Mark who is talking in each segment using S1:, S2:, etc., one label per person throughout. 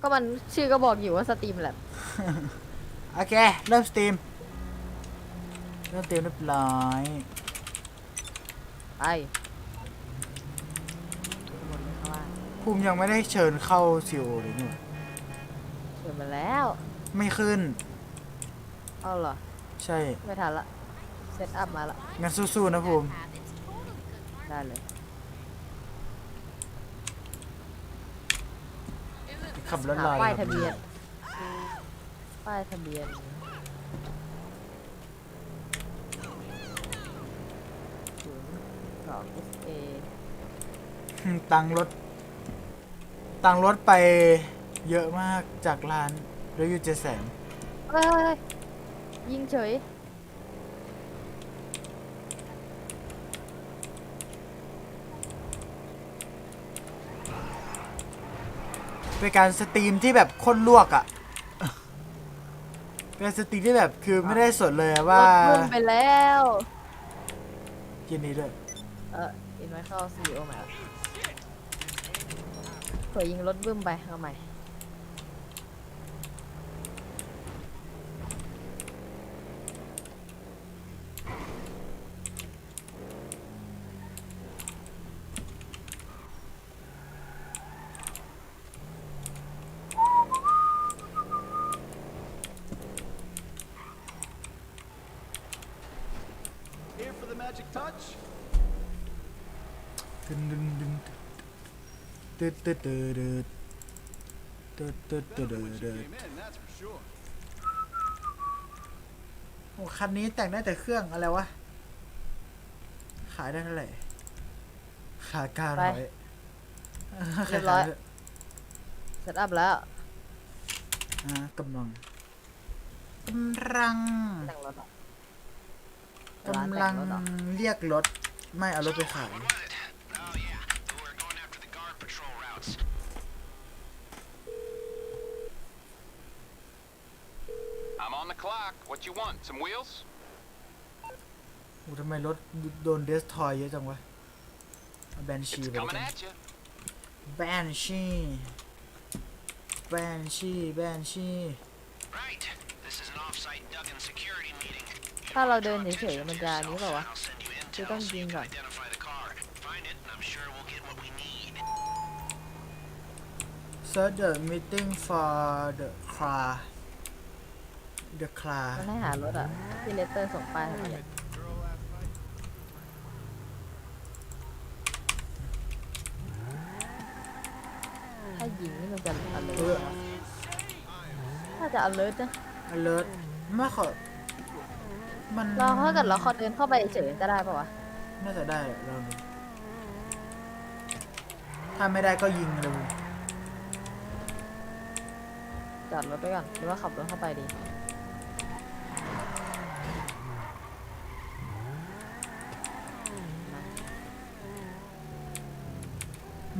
S1: ก็มันชื่อก็บอกอยู่ว่าสตรีมแลบ
S2: โอเค เริ่มสตรีม เริ่มสตรีมเรียบร้อย
S1: ไปบนข้างล่าง
S2: ภูมิยังไม่ได้เชิญเข้าซีโอเลยนี่หว่า
S1: เชิญมาแล้ว
S2: ไม่ขึ้น
S1: เอาเหรอ
S2: ใช่
S1: ไม่ทันละ เซตอัพมาละ
S2: งั้นสู้ๆนะภูมิ
S1: ได้เลย
S2: ขับรถ
S1: หา
S2: ลอย
S1: ป้ายทะเบียน ป้ายทะเบียนศูนย์สอง SA
S2: อืมตังค์รถ ตังค์รถไปเยอะมากจากร้านแล้วอยู่เจ็ดแสน
S1: เฮ้ยเฮ้ยเฮ้ยยิงเฉย
S2: เป็นการสตรีมที่แบบคนลวกอะ่ะเป็นสตรีมที่แบบคือไม่ได้สดเลยอะว่าร
S1: ถพุ่งไปแล้ว
S2: ยินดีด้วย
S1: เอออินไว้เข้าซีโอใหม่ละเผื่อยิงรถบึ้มไปเอาใหม่
S3: Here for the magic touch?
S2: ตึน ดึนดึนตึ๊ดตึ๊ดตึ๊ดตึ๊ดตึ๊ดตึ๊ดตึ๊ดตึ๊ดโอ้คันนี้แต่งได้แต่เครื่องอะไรวะ ขายได้เท่าไหร่ขายเก้าร้อย
S1: เรียบร้อยเซตอัพแล้ว
S2: อ่ากำลังกำลังกำลัง
S1: เรี
S2: ยกรถ ไม่เอารถไปขาย
S4: on the clock. What you want? Some wheels?
S2: โอ้ทำไมรถโดนเดสทอยเยอะจังวะแบนชี
S4: It's
S2: ไป
S4: coming at you.
S2: แบนชีแบนชีแบนชี
S4: Right. This is an off-site Duggan security meeting.
S1: ถ้าเราเดินเฉยๆมันจะอันนี้เปล่าวะ
S4: I'll send you
S1: คือ
S4: intel
S1: ต้อง
S4: so
S1: ยิ
S4: you
S1: ง
S4: can
S1: ก่อน
S4: identify the car. Find it, and I'm sure we'll get what we need.
S2: search the meeting for the car the car
S1: มันให้หารถอะที่เลตเตอร์ส่งป้ายให้เนี่ยถ้ายิงนี่มันจะ alert
S2: เออ
S1: เหรอน่าจะ alert นะ
S2: alert ไม่ขอมัน
S1: เราถ้าเกิดเราขอเดินเข้าไปเฉยจะได้ปะวะ
S2: น่าจะได้แหละเราดูถ้าไม่ได้ก็ยิงเลย
S1: จอดรถไว้ก่อนหรือว่าขับรถเข้าไปดี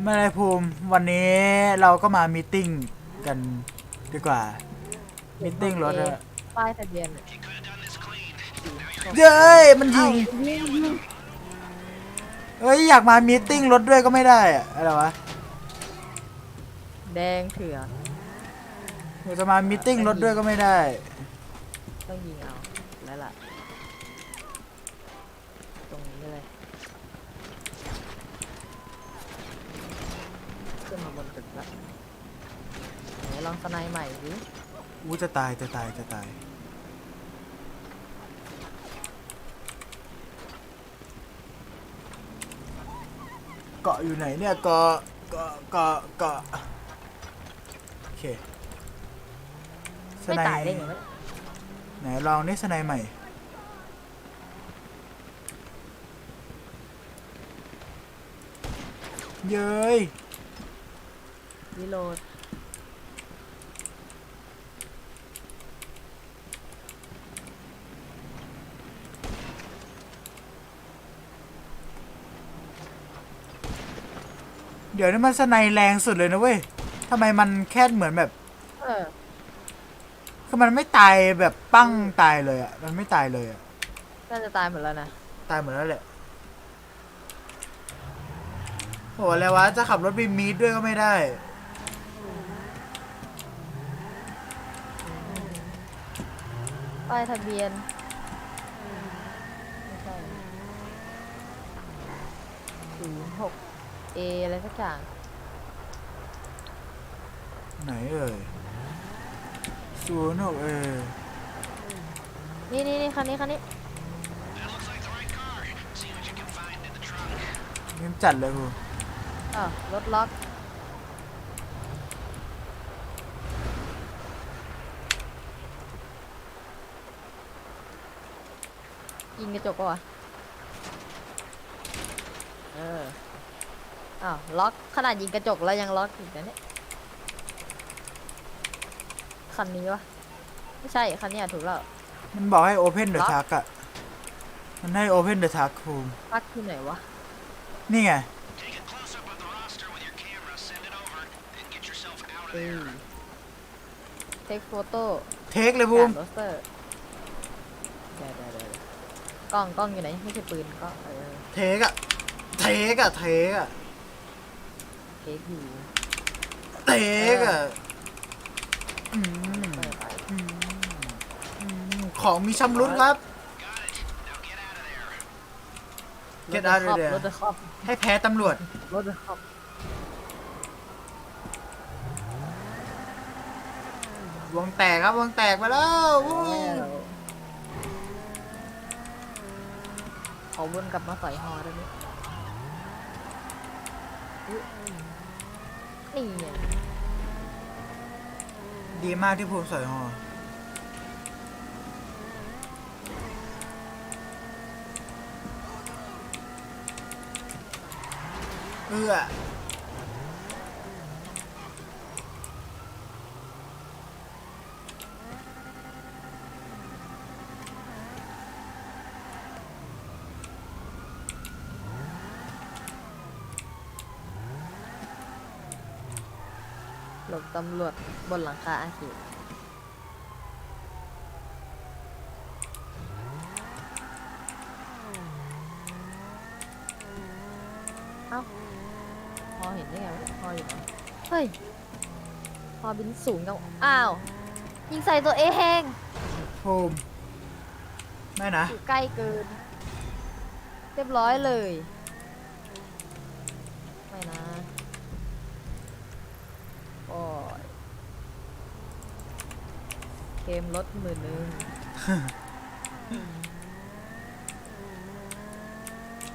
S2: ไม่ได้ภูมิวันนี้เราก็มามีตติ้งกันดีกว่า มีตติ้งรถอะ
S1: ป้ายทะเบียนเนี่ย
S4: You could have done this clean.
S2: เย้ยมันยิง
S1: ยิงยิง
S2: เอ้ยอยากมามีตติ้งรถด้วยก็ไม่ได้อะอะไรวะ
S1: แดงเถื่อน
S2: อยากจะมามีตติ้งรถด้วยก็ไม่ได้
S1: ต้องยิงเอาแล้วล่ะ ตรงนี้เลยขึ้นมาบนตึกละไหน ลองสไนด์ใหม่ดิ
S2: อู้จะตายจะตายจะตาย เกาะอยู่ไหนเนี่ยเกาะเกาะเกาะเกาะโอเคส
S1: ไม่
S2: ไน
S1: ตายได้ไงวะ
S2: ไหนลองนี่สไนใหม่ เย้ย
S1: รีโหลด
S2: เดี๋ยวนี้มันสไนแรงสุดเลยนะเว้ยทำไมมันแค่เหมือนแบบ
S1: เออ
S2: คือมันไม่ตายแบบปั้งตายเลยอะมันไม่ตายเลยอะ
S1: น่าจะตายหมดแล้วนะ
S2: ตายหมดแล้วแหละโหอะไรวะจะขับรถไปมีดด้วยก็ไม่ได้
S1: ป้ายทะเบียนไม่ใช่ศูนย์หก เออะไรสักอย่าง
S2: ไหนเอ่ยศูนย์หกเออ
S1: นี่นี่นี่คันนี้คันนี้
S4: That looks like the right car. See what you can find in the trunk.
S2: เงินจัดเลยกู
S1: อะรถล็อกยิงกระจกปะวะเออ อ้าวล็อกขนาดยิงกระจกแล้วยังล็อกอีกนะเนี่ยคันนี้วะไม่ใช่คันนี้อะถูกแล้ว
S2: มันบอกให้ open the
S1: ล็อก
S2: truck อะมันให้ open the truck ภูมิ
S1: พักที่ไหนวะ
S2: นี่ไง
S4: Take a close up of the roster with your camera, send it over, and get yourself out of
S1: เอ้
S4: there.
S1: เทคโฟโต้
S2: เทคเลยภู
S1: จา
S2: มิ
S1: กโรสเตอร์เดี๋ยวเดี๋ยวเดี๋ยวกล้องกล้องอยู่ไหนไม่ใช่ปืนก็เออ
S2: เทคอะเทคอะเทคอะ
S1: เทคอยู่
S2: เทคอะอืม
S1: เปิดไป
S2: อืมอืมของมีชำรุดครับ
S4: Got it. Now get out of there.
S2: Get out of there
S1: รถเดอะคอป
S2: ให้แพ้ตำรวจ
S1: รถเดอะคอป
S2: วงแตกครับวงแตกไปแล้ววู้
S1: ขอวนกลับมาใส่ฮอได้ไหมอุ๊ย นี่
S2: ดีมากที่ภูมิใส่หอเอื้อ
S1: หลบตำรวจบนหลังคาอาคีเอ้า พอเห็นได้ไงวะพออยู่ไหนเฮ้ย พอบินสูงจังอ้าว ยิงใส่ตัวเอง
S2: ภูมิไม่นะ
S1: อยู่ใกล้เกิน เรียบร้อยเลย ไม่นะ โอ้ยเคมลดหมื่นหนึ่ง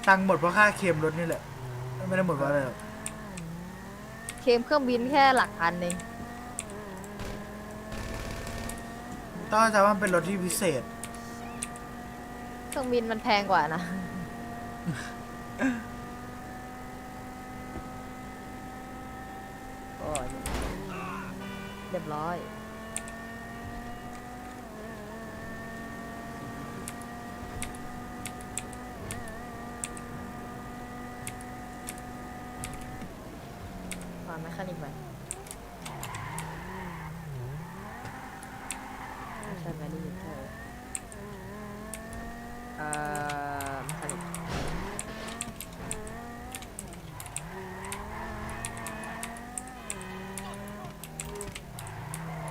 S2: ตังค์หมดเพราะค่าเคลมรถนี่แหละ ไม่ได้หมดเพราะอะไรหรอก
S1: เคมเครื่องบินแค่หลักพันเอง
S2: ต้องเข้าใจว่ามันเป็นรถที่พิเศษ
S1: เครื่องบินมันแพงกว่านะ โอ้ยเร้อย มาแมคคานิกไปไม่ใช่แมรี่เธอเอ่อแมคคานิก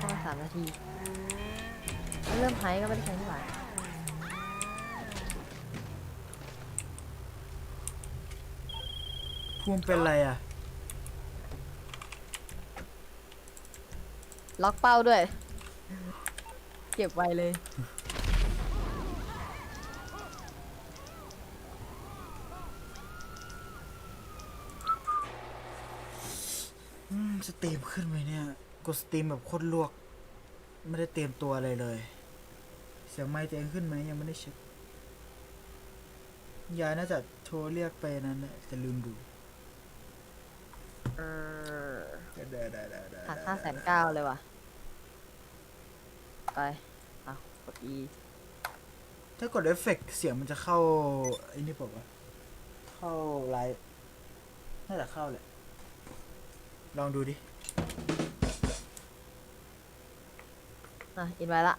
S1: ประมาณสามนาทีแล้วเริ่มไฮ ก็ไม่ได้ใช้ที่หวาน
S2: ภูมิเป็นอะไรอะ
S1: ล็อกเป้าด้วย เก็บไว้เลย
S2: อืมสตรีมขึ้นไหมเนี่ย กดสตรีมแบบโคตรลวก ไม่ได้เตรียมตัวอะไรเลย เสียงไมค์ตัวเองขึ้นไหมยังไม่ได้เช็คยายน่าจะโทรเรียกไปนั้นแหละแต่ลืมดู
S1: เออ
S2: ได้ได้ได้ได้ได้
S1: หักห้าแสนเก้าเลยว่ะ ไปเอากด E
S2: ถ้ากดเอฟเฟกต์เสียงมันจะเข้าไอ้นี่เปล่าวะเข้าไลฟ์น่าจะเข้าแหละ ลองดูดิ
S1: อะ อินไว้ละ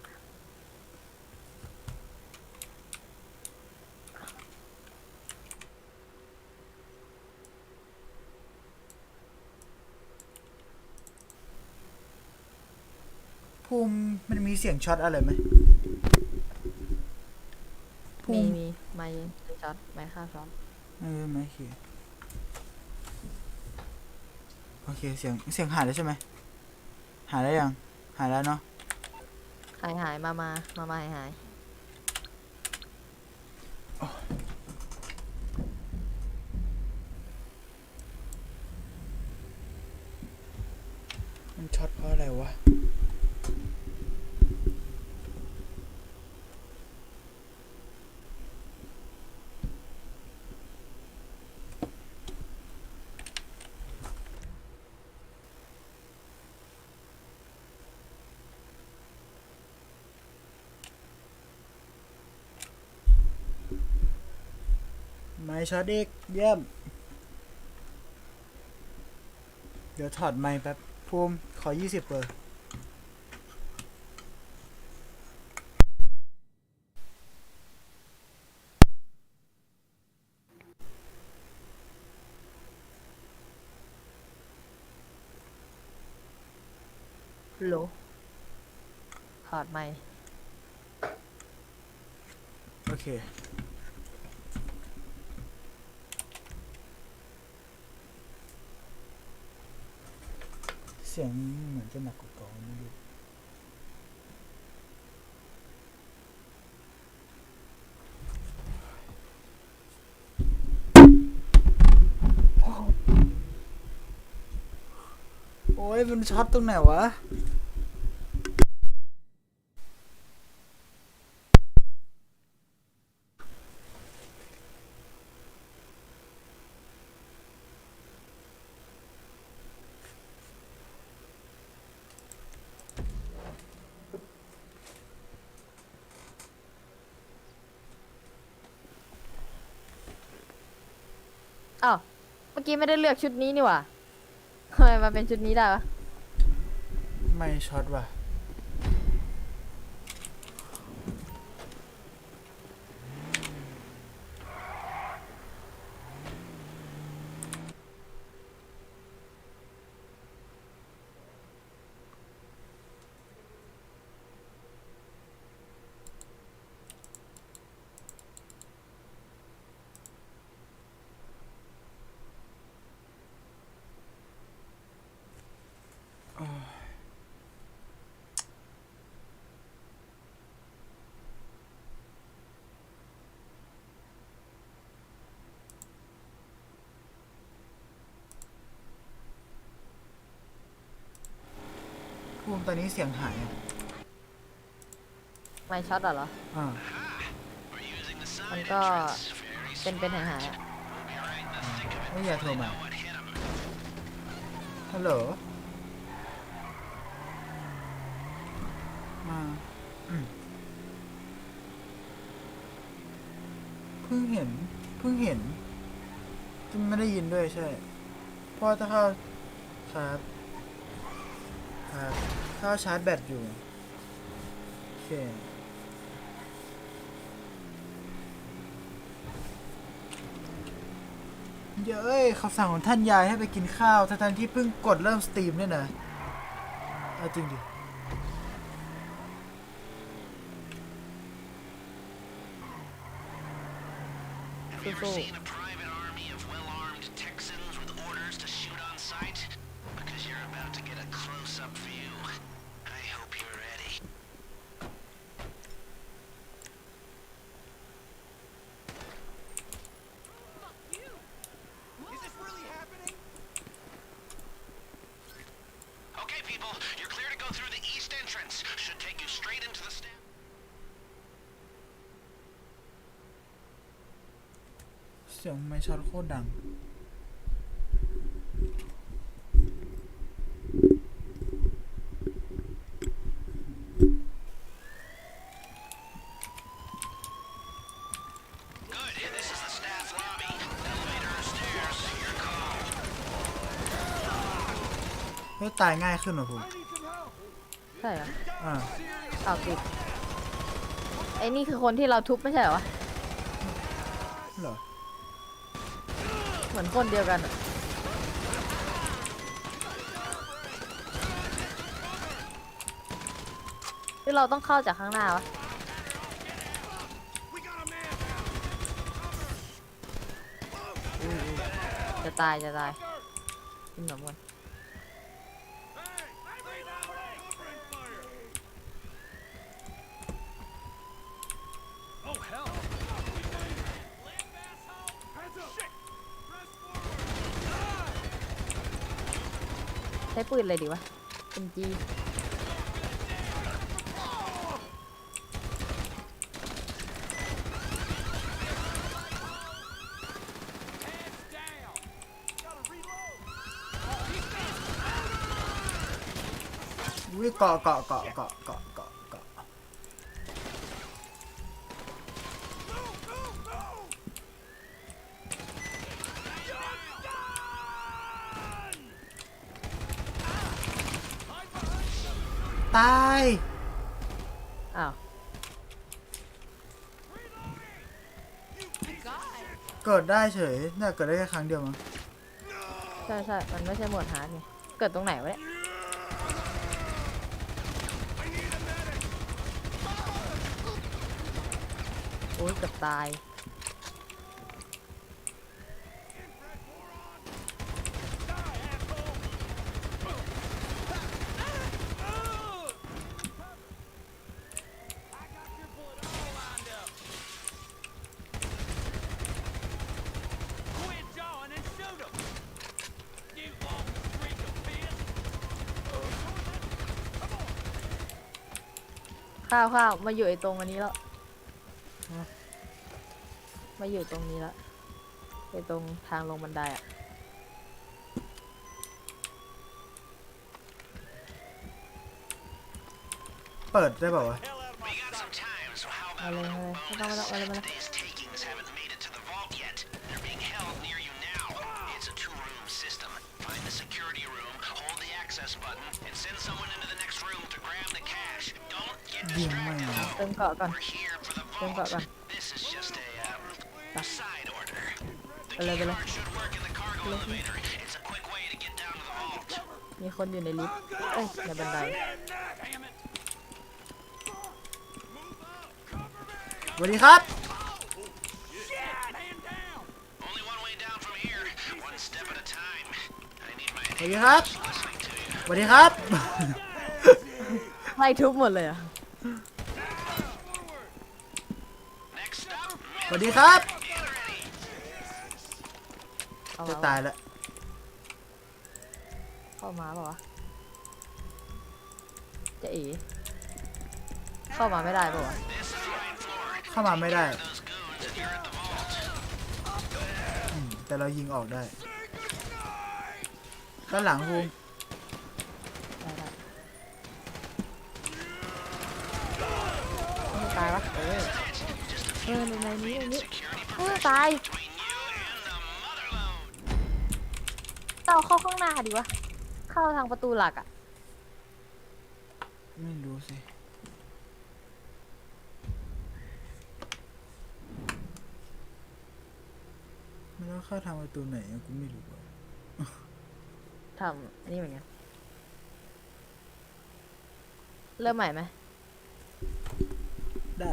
S2: ภูมิมันมีเสียงช็อตอะไรไหมพุ่
S1: มี
S2: ง
S1: มีไม่ช็อตไม่ฆ่าช็อต
S2: เออไม่โอเคโอเคเสียงเสียงหายแล้วใช่ไหมหายแล้วยังหายแล้วเนาะ
S1: หายหายมามามามาหายหาย
S2: มันช็อตเพราะอะไรวะ ไม่ช็อตอีกเยี่ยม เดี๋ยวถอดไมค์แป๊บภูมิขอ20เปอร์
S1: โหลถอดไม่
S2: โอเค สียงเหมือนจะหนักกว่าเก่าไม่รู้โอ้ยมันช็อตตรงไหนวะ
S1: อ้าวเมื่อกี้ไม่ได้เลือกชุดนี้นี่หว่าทำไมมาเป็นชุดนี้ได้วะ
S2: ไม่ช็อตว่ะ ภู มิตอนนี้เสียงหายอะ
S1: ไม่ช็อตอะเหรอ
S2: อ่า
S4: We're using the
S1: มัน
S4: side
S1: ก็
S4: entrance. Very
S1: เป็นเป็นหายหายๆอะ
S4: We'll be right in the thick of it.
S2: ไม่อย่าโทรมา
S4: What hit 'em?
S2: ฮัลโหลมาอืมเพิ่งเห็นเพิ่งเห็นไม่ได้ยินด้วยใช่เพราะถ้าเข้าครับครับ เข้าชาร์จแบตอยู่ โอเค เย้ยคำสั่งของท่านยายให้ไปกินข้าวทั้งๆที่เพิ่งกดเริ่มสตรีมเนี่ยนะเอาจริงดิ
S4: Have you ever
S1: สู้
S4: seen a private army of well-armed Texans with orders to shoot on sight? Because you're about to get a close-up view. I hope you're ready.
S3: Is this really happening?
S4: Okay, people, you're clear to go through the east entrance. Should take you straight into the sta-
S2: เสียงไม่ช็อตโคตรดัง
S4: Good. This is the staff lobby. Elevator or stairs, your call.
S2: เฮ้ยตายง่ายขึ้นเหรอผม
S1: ใช่เหรอ
S2: อ่า
S1: อ้าวติดไอ้นี่คือคนที่เราทุบไม่ใช่เหรอวะ
S2: เห
S1: มือนคนเดียวกันอะที่เราต้องเข้าจากข้างหน้าวะ
S3: อ้จะ
S1: ตายจะตายขึ้นหนมกัน ช้ปืนเลยดีวะเป็นจี
S2: อุ้ยเกาะเกาะเกาะเกาะเกาะเกาะเกาะตาย
S1: อ้าว
S2: เกิดได้เฉยน่าเกิดได้แค่ครั้งเดียวมั้ง
S1: ใช่ใช่มันไม่ใช่หมวดฮาร์ดไงเกิดตรงไหนวะเนี่ย โอ้ยเกือบตาย ข้าวข้าวมาอยู่ไอ้ตรงอันนี้แล้วมาอยู่ตรงนี้แล้วไอ้ตรงทางลงบันไดอะ
S2: เปิดได้เปล่าวะ
S3: Hell out of
S4: We
S3: my
S4: got some time, so how
S1: เอา
S4: about
S1: เลย
S4: a
S1: เอาเลย
S4: little
S1: ไม่ต้องไม่ต้องเอาเลย
S4: bonus?
S1: มาเลย เติมเกาะก่อน
S4: We're here for the
S1: เติมเกาะ
S4: vault.
S1: ก่อน
S4: This is just a um, side order. The
S1: ไปเลยไป
S4: key
S1: เลย
S4: card should work in the cargo elevator. It's a quick way to get down to the vault.
S1: มีคนอยู่ในลิฟต์ เอ้ย ในบันได
S3: Damn it.
S2: สวัสดีครับ
S3: Man down.
S4: Only one way down from here. One step at a time. I need my
S2: สวัสดีครับ
S4: listening to you.
S2: สวัสดีครับ
S1: ไล่ทุบหมดเลยเหรอะ
S4: Next stop,
S2: สวัสดีครับ
S4: get ready.
S1: เข้า
S2: จะ
S1: มา
S2: ตายแล้ว
S1: เข้ามาเปล่าวะจะเอ๋เข้ามาไม่ได้เปล่าวะ
S4: This is line floor.
S2: เข้ามาไม่ได้
S4: Those goons, and you're at the vault.
S2: อืมแต่เรายิงออกได้ด้านหลังภูมิ
S1: ได้ได้ไม่ตายวะเออ เออในในนี้ในนี้เออตาย
S4: Between you and the motherload.
S1: เราเข้าข้างหน้าดีวะ เข้าทางประตูหลักอะ
S2: ไม่รู้สิ มันต้องเข้าทางประตูไหนอะกูไม่รู้อะ
S1: ทำนี่เหมือนกัน เริ่มใหม่ไหม
S2: ได้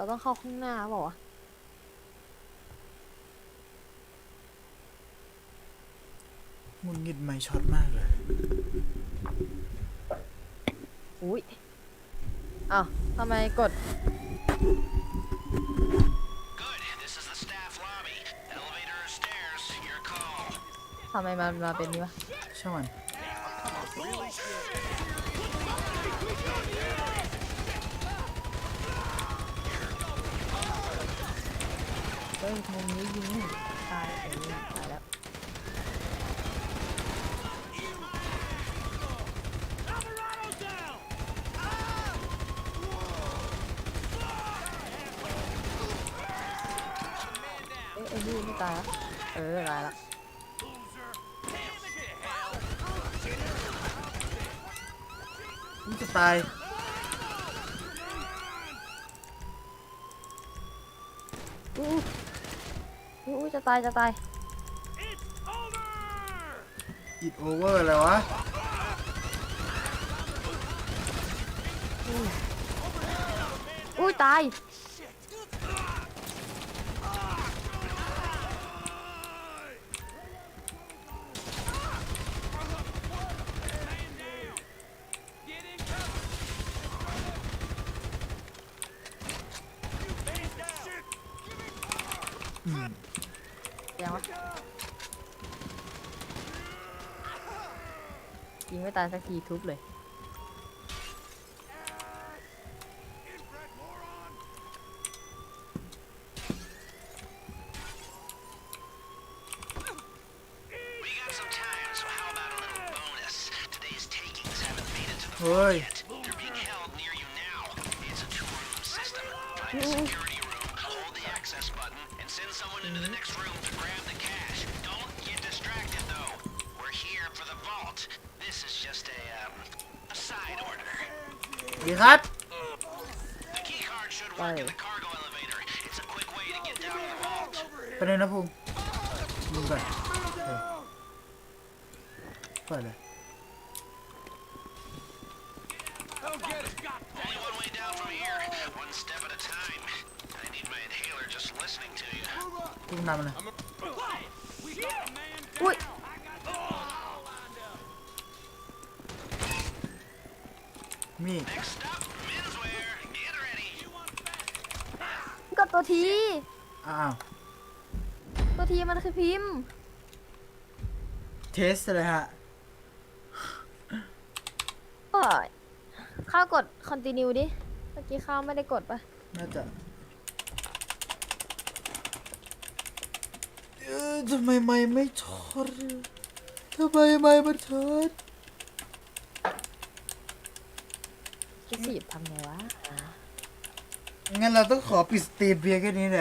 S1: เราต้องเข้าข้างหน้าเปล่าวะ
S2: หงุนงิดไม่ช็อตมากเลย
S1: อุ้ยอ้าวทำไมกด
S4: Good. This is the staff lobby. Elevator or stairs, your call.
S1: ทำไมมันมาเป็นนี้วะ
S2: ช่างมัน
S1: เฮ้ ยมุมนี้ยิงไม่เห็นตายเออตายแล้วเอ๊ะไอ้นี่ไม่ตายแล้วเออตายแล้ว
S2: นี่จะตาย
S1: อู้อู้อู้จะ ตายจะตาย
S3: It's over.
S2: อิดโอเวอร์อะไรวะ
S1: อุ้ยตาย
S3: Get in cover. Man down.
S1: เสียงวะยิงไม่ตายสักทีทุบเลย
S4: We got some time, so how about a little bonus? Today's takings haven't made it to the
S2: เฮ้ย
S4: yet. They're being held near you now. It's a two-room system. Find the security room, hold the access button, and send someone into the next room to This is just a, um, a side order.
S2: You got?
S4: The key card should work in the cargo elevator. It's a quick way to get down the vault.
S3: Move back.
S2: มีด
S4: Next up, menswear. Get ready.
S1: ก็ตัวที
S2: อ้าว
S1: ตัวทีมันคือพิมพ์
S2: เทสเลยฮะ
S1: เอ้ยข้าวกด continue ดิ เมื่อกี้ข้าวไม่ได้กดปะ
S2: น่าจะเออทำไมไม่ไม่ชดทำไมไม่มันชด
S1: คิด สิทำไงวะ
S2: งั้นเราต้องขอปิดสตรีมเพียงแค่นี้แหละ